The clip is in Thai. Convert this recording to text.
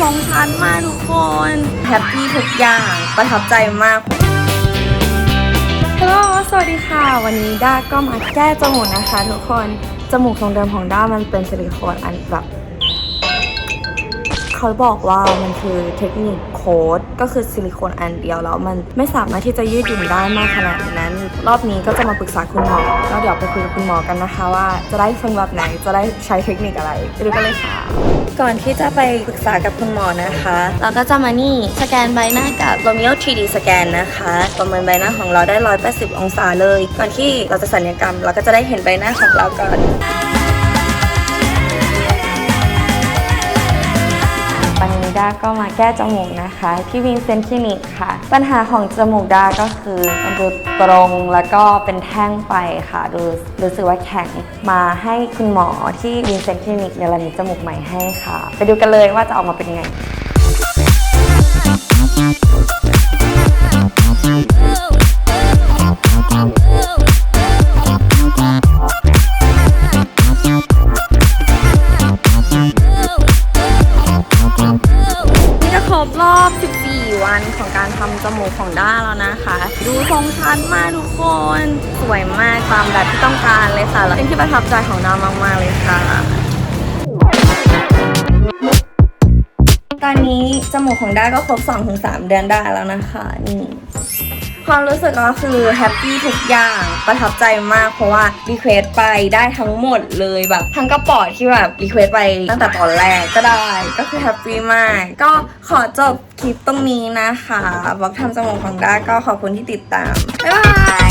ทรงชันมากทุกคนแฮปปี้ทุกอย่างประทับใจมากฮัลโหลสวัสดีค่ะ วันนี้ด้าก็มาแก้จมูกนะคะ ทุกคนจมูกทรงเดิมของด้ามันเป็นซิลิโคนอันแบบ เขาบอกว่ามันคือเทคนิคโค้ดก็คือซิลิโคนอันเดียวแล้วมันไม่สามารถที่จะยืดหยุ่นได้มากขนาดนั้น รอบนี้ก็จะมาปรึกษาคุณหมอแล้วเดี๋ยวไปคุยกับคุณหมอกันนะคะ ว่าจะได้ทรงแบบไหนจะได้ใช้เทคนิคอะไรไปดูกันเลยค่ะ ก่อนที่จะไปปรึกษากับคุณหมอนะคะ เราก็จะมานี่สแกนใบหน้ากับ Romeo 3D สแกนนะคะ ประเมินใบหน้าของเราได้ 180 องศาเลย ก่อนที่เราจะสัญญกรรม เราก็จะได้เห็นใบหน้าของเราก่อน ด้าก็มาแก้จมูกนะคะ ที่วินเซนต์คลินิกค่ะ ปัญหาของจมูกด้าก็คือมันดูตรงแล้วก็เป็นแท่งไปค่ะ ดูรู้สึกว่าแข็งมาให้คุณหมอที่วินเซนต์คลินิกเนรมิตจมูกใหม่ให้ค่ะ ไปดูกันเลยว่าจะออกมาเป็นไง รอบ 14 วันของการทำจมูกของด้าแล้วนะคะ ดูทรงชันมากทุกคน สวยมากตามแบบที่ต้องการเลยค่ะ แล้วเป็นที่ประทับใจของด้ามาก ๆ เลยค่ะ ตอนนี้จมูกของด้าก็ครบ 2-3 เดือนได้แล้วนะคะนี่ ความรู้สึกก็คือแฮปปี้ทุกอย่างประทับใจมากเพราะว่ารีเควสไปได้ทั้งหมดเลยแบบทั้งกระป๋อที่แบบรีเควสไปตั้งแต่ตอนแรกก็ได้ก็คือแฮปปี้มากก็ขอจบคลิปตรงนี้นะคะบล็อกทำจมูกของด้าก็ขอบคุณที่ติดตาม บ๊ายบาย